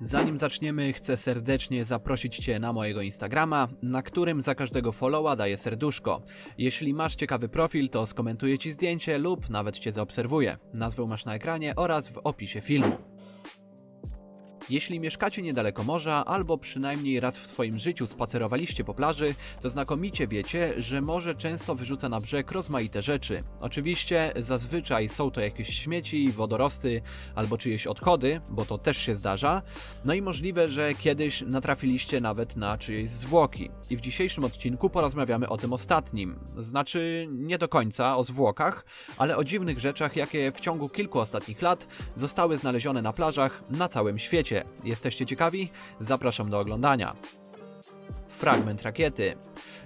Zanim zaczniemy, chcę serdecznie zaprosić Cię na mojego Instagrama, na którym za każdego followa daję serduszko. Jeśli masz ciekawy profil, to skomentuję Ci zdjęcie lub nawet Cię zaobserwuję. Nazwę masz na ekranie oraz w opisie filmu. Jeśli mieszkacie niedaleko morza, albo przynajmniej raz w swoim życiu spacerowaliście po plaży, to znakomicie wiecie, że morze często wyrzuca na brzeg rozmaite rzeczy. Oczywiście zazwyczaj są to jakieś śmieci, wodorosty albo czyjeś odchody, bo to też się zdarza. No i możliwe, że kiedyś natrafiliście nawet na czyjeś zwłoki. I w dzisiejszym odcinku porozmawiamy o tym ostatnim. Znaczy, nie do końca o zwłokach, ale o dziwnych rzeczach, jakie w ciągu kilku ostatnich lat zostały znalezione na plażach na całym świecie. Jesteście ciekawi? Zapraszam do oglądania. Fragment rakiety.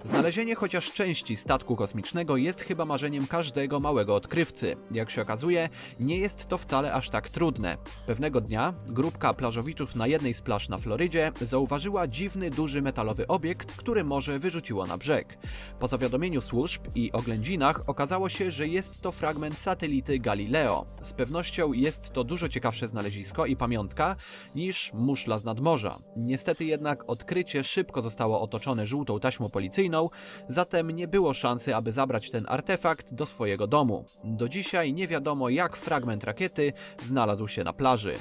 Znalezienie chociaż części statku kosmicznego jest chyba marzeniem każdego małego odkrywcy. Jak się okazuje, nie jest to wcale aż tak trudne. Pewnego dnia grupka plażowiczów na jednej z plaż na Florydzie zauważyła dziwny, duży metalowy obiekt, który morze wyrzuciło na brzeg. Po zawiadomieniu służb i oględzinach okazało się, że jest to fragment satelity Galileo. Z pewnością jest to dużo ciekawsze znalezisko i pamiątka niż muszla z nadmorza. Niestety jednak odkrycie szybko zostało otoczone żółtą taśmą policyjną, zatem nie było szansy, aby zabrać ten artefakt do swojego domu. Do dzisiaj nie wiadomo, jak fragment rakiety znalazł się na plaży.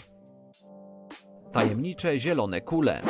Tajemnicze zielone kule.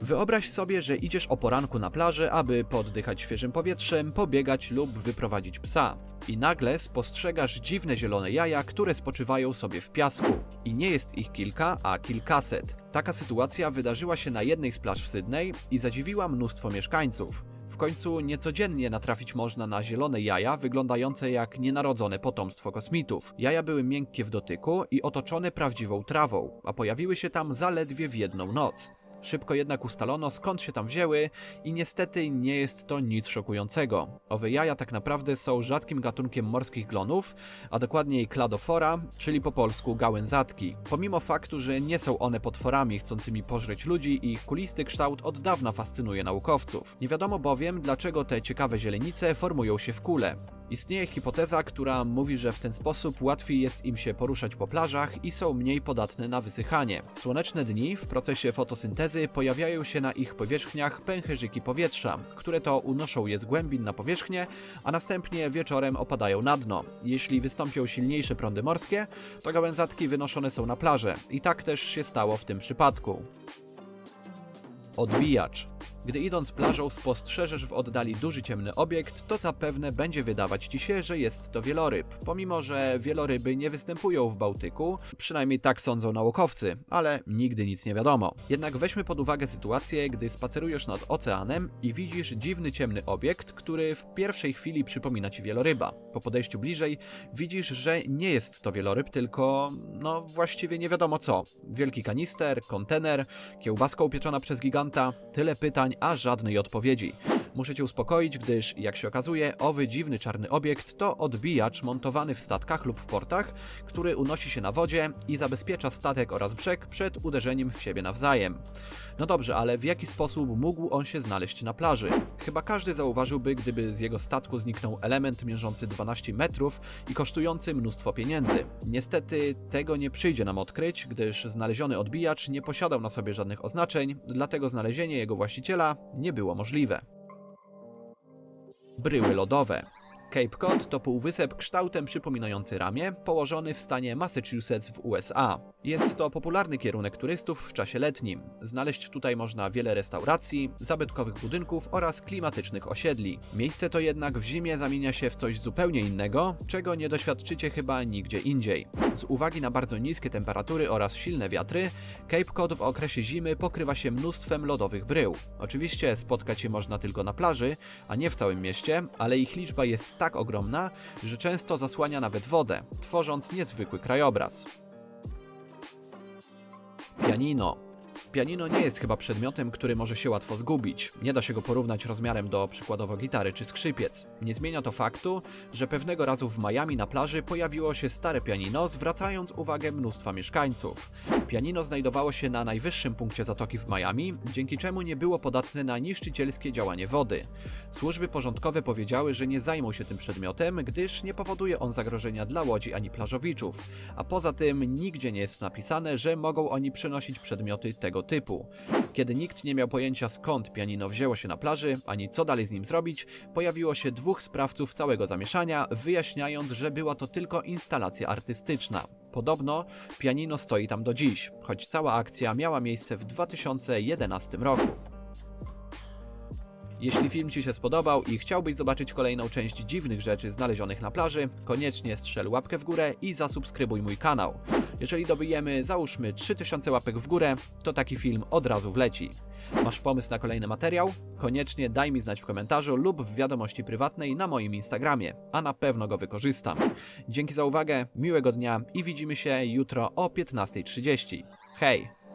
Wyobraź sobie, że idziesz o poranku na plaży, aby poddychać świeżym powietrzem, pobiegać lub wyprowadzić psa. I nagle spostrzegasz dziwne zielone jaja, które spoczywają sobie w piasku. I nie jest ich kilka, a kilkaset. Taka sytuacja wydarzyła się na jednej z plaż w Sydney i zadziwiła mnóstwo mieszkańców. W końcu niecodziennie natrafić można na zielone jaja wyglądające jak nienarodzone potomstwo kosmitów. Jaja były miękkie w dotyku i otoczone prawdziwą trawą, a pojawiły się tam zaledwie w jedną noc. Szybko jednak ustalono skąd się tam wzięły i niestety nie jest to nic szokującego. Owe jaja tak naprawdę są rzadkim gatunkiem morskich glonów, a dokładniej kladofora, czyli po polsku gałęzatki. Pomimo faktu, że nie są one potworami chcącymi pożreć ludzi, ich kulisty kształt od dawna fascynuje naukowców. Nie wiadomo bowiem, dlaczego te ciekawe zielenice formują się w kule. Istnieje hipoteza, która mówi, że w ten sposób łatwiej jest im się poruszać po plażach i są mniej podatne na wysychanie. Słoneczne dni w procesie fotosyntezy pojawiają się na ich powierzchniach pęcherzyki powietrza, które to unoszą je z głębin na powierzchnię, a następnie wieczorem opadają na dno. Jeśli wystąpią silniejsze prądy morskie, to gałęzatki wynoszone są na plażę i tak też się stało w tym przypadku. Odbijacz. Gdy idąc plażą spostrzeżesz w oddali duży ciemny obiekt, to zapewne będzie wydawać ci się, że jest to wieloryb, pomimo że wieloryby nie występują w Bałtyku, przynajmniej tak sądzą naukowcy, ale nigdy nic nie wiadomo. Jednak weźmy pod uwagę sytuację, gdy spacerujesz nad oceanem i widzisz dziwny ciemny obiekt, który w pierwszej chwili przypomina ci wieloryba. Po podejściu bliżej widzisz, że nie jest to wieloryb, tylko no właściwie nie wiadomo co. Wielki kanister, kontener, kiełbaska upieczona przez giganta, tyle pytań, a żadnej odpowiedzi. Muszę cię uspokoić, gdyż, jak się okazuje, owy dziwny czarny obiekt to odbijacz montowany w statkach lub w portach, który unosi się na wodzie i zabezpiecza statek oraz brzeg przed uderzeniem w siebie nawzajem. No dobrze, ale w jaki sposób mógł on się znaleźć na plaży? Chyba każdy zauważyłby, gdyby z jego statku zniknął element mierzący 12 metrów i kosztujący mnóstwo pieniędzy. Niestety tego nie przyjdzie nam odkryć, gdyż znaleziony odbijacz nie posiadał na sobie żadnych oznaczeń, dlatego znalezienie jego właściciela nie było możliwe. Bryły lodowe. Cape Cod to półwysep kształtem przypominający ramię, położony w stanie Massachusetts w USA. Jest to popularny kierunek turystów w czasie letnim. Znaleźć tutaj można wiele restauracji, zabytkowych budynków oraz klimatycznych osiedli. Miejsce to jednak w zimie zamienia się w coś zupełnie innego, czego nie doświadczycie chyba nigdzie indziej. Z uwagi na bardzo niskie temperatury oraz silne wiatry, Cape Cod w okresie zimy pokrywa się mnóstwem lodowych brył. Oczywiście spotkać je można tylko na plaży, a nie w całym mieście, ale ich liczba jest tak ogromna, że często zasłania nawet wodę, tworząc niezwykły krajobraz. Pianino. Pianino nie jest chyba przedmiotem, który może się łatwo zgubić. Nie da się go porównać rozmiarem do przykładowo gitary czy skrzypiec. Nie zmienia to faktu, że pewnego razu w Miami na plaży pojawiło się stare pianino, zwracając uwagę mnóstwa mieszkańców. Pianino znajdowało się na najwyższym punkcie zatoki w Miami, dzięki czemu nie było podatne na niszczycielskie działanie wody. Służby porządkowe powiedziały, że nie zajmą się tym przedmiotem, gdyż nie powoduje on zagrożenia dla łodzi ani plażowiczów, a poza tym nigdzie nie jest napisane, że mogą oni przynosić przedmioty tego typu. Kiedy nikt nie miał pojęcia skąd pianino wzięło się na plaży, ani co dalej z nim zrobić, pojawiło się dwóch sprawców całego zamieszania, wyjaśniając, że była to tylko instalacja artystyczna. Podobno pianino stoi tam do dziś, choć cała akcja miała miejsce w 2011 roku. Jeśli film Ci się spodobał i chciałbyś zobaczyć kolejną część dziwnych rzeczy znalezionych na plaży, koniecznie strzel łapkę w górę i zasubskrybuj mój kanał. Jeżeli dobijemy, załóżmy 3000 łapek w górę, to taki film od razu wleci. Masz pomysł na kolejny materiał? Koniecznie daj mi znać w komentarzu lub w wiadomości prywatnej na moim Instagramie, a na pewno go wykorzystam. Dzięki za uwagę, miłego dnia i widzimy się jutro o 15.30. Hej!